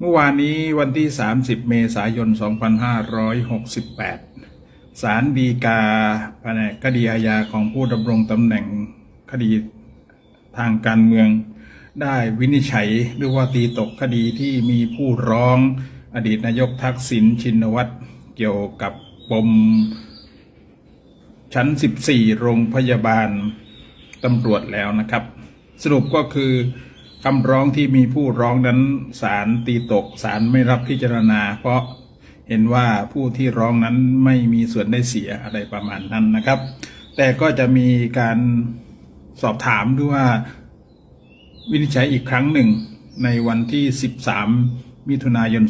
เมื่อวานนี้วันที่ 30 เมษายน 2568 ศาลฎีกาแผนกคดีอาญาของผู้ดำรงตำแหน่งคดีทางการเมือง ได้วินิจฉัยหรือว่าตีตกคดีที่มีผู้ร้องอดีตนายกทักษิณชินวัตรเกี่ยวกับปมชั้น 14 โรงพยาบาลตำรวจแล้วนะครับ สรุปก็คือ คำร้องที่มีผู้ร้องนั้นศาลตีตกศาลไม่รับพิจารณา เพราะเห็นว่าผู้ที่ร้องนั้นไม่มีส่วนได้เสียอะไรประมาณนั้นนะครับ แต่ก็จะมีการสอบถามด้วยว่าวินิจฉัยอีกครั้งหนึ่งในวันที่ 13 มิถุนายน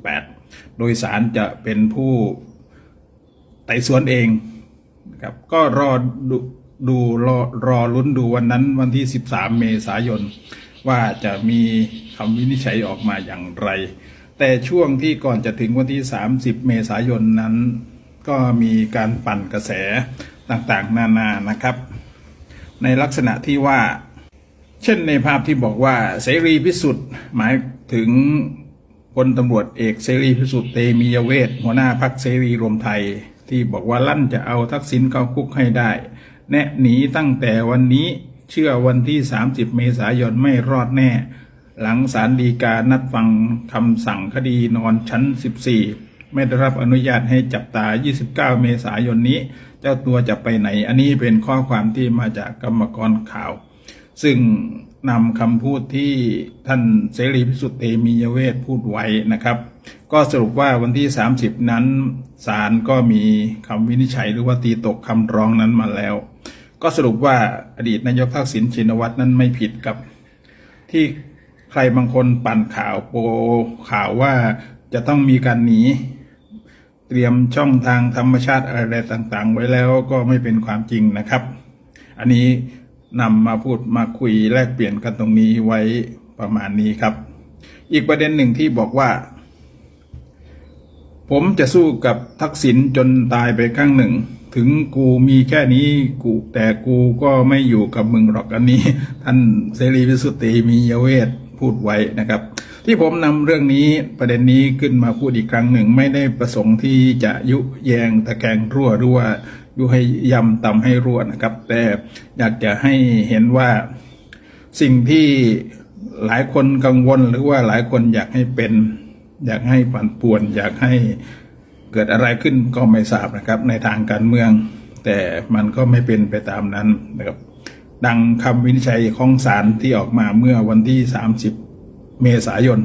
2568 โดยศาลจะเป็นผู้ไต่สวนเองนะครับก็รอดู ดูรอรอลุ้นดูวันนั้นวันที่ 13 เมษายน ว่าจะมีคำวินิจฉัยออกมาอย่างไร แต่ช่วงที่ก่อนจะถึงวันที่ 30 เมษายนนั้น ก็มีการปั่นกระแสต่างๆ นานานะครับ ในลักษณะที่ว่า เช่นในภาพที่บอกว่าเสรีพิสุทธิ์หมายถึงพลตำรวจเอกเสรีพิสุทธิ์เตมียเวทหัวหน้าพักเสรีรวมไทย ที่บอกว่าลั่นจะเอาทักษิณเข้าคุกให้ได้ แนะหนีตั้งแต่วันนี้เชื่อวันที่ 30 เมษายนไม่รอดแน่ หลังศาลฎีกานัดฟังคำสั่งคดีนอนชั้น 14 ไม่ได้รับอนุญาตให้จับตา 29 เมษายนนี้ เจ้าตัวจะไปไหน อันนี้เป็นข้อความที่มาจากกรรมกรข่าว ซึ่งนำคำพูดที่ท่านเสรีพิสุทธิ์เตมียเวทพูดไว้นะครับ ก็สรุปว่าวันที่ 30 นั้นศาลก็มีคำวินิจฉัยหรือว่าตีตกคำร้องนั้นมาแล้ว ก็สรุปว่าอดีตนายกทักษิณชินวัตรนั้นไม่ผิดกับ ที่ใครบางคนปั่นข่าวโปข่าวว่าจะต้องมีการหนี เตรียมช่องทางธรรมชาติอะไรต่างๆ ไว้แล้วก็ไม่เป็นความจริงนะครับ อันนี้นำมาพูดมาคุยแลกเปลี่ยนกันตรงนี้ไว้ประมาณนี้ครับ อีกประเด็นหนึ่งที่บอกว่า ผมจะสู้กับทักษิณจนตายไปข้างหนึ่ง ถึงกูมีแค่นี้กูแต่กูก็ไม่อยู่กับมึงหรอกอันนี้ ท่านเสรีพิสุทธิมียเวทพูดไว้นะครับ ที่ผมนำเรื่องนี้ประเด็นนี้ขึ้นมาพูดอีกครั้งหนึ่ง ไม่ได้ประสงค์ที่จะยุแยงตะแกงรั่วหรือว่ายุให้ยำตำให้รั่วนะครับ แต่อยากจะให้เห็นว่าสิ่งที่หลายคนกังวลหรือว่าหลายคนอยากให้เป็น อยากให้ปั่นป่วน อยากให้ เกิดอะไรขึ้นก็ไม่ทราบนะครับ ในทางการเมือง แต่มันก็ไม่เป็นไปตามนั้นนะครับดังคำวินิจฉัยของศาลที่ออกมาเมื่อวันที่ 30 เมษายน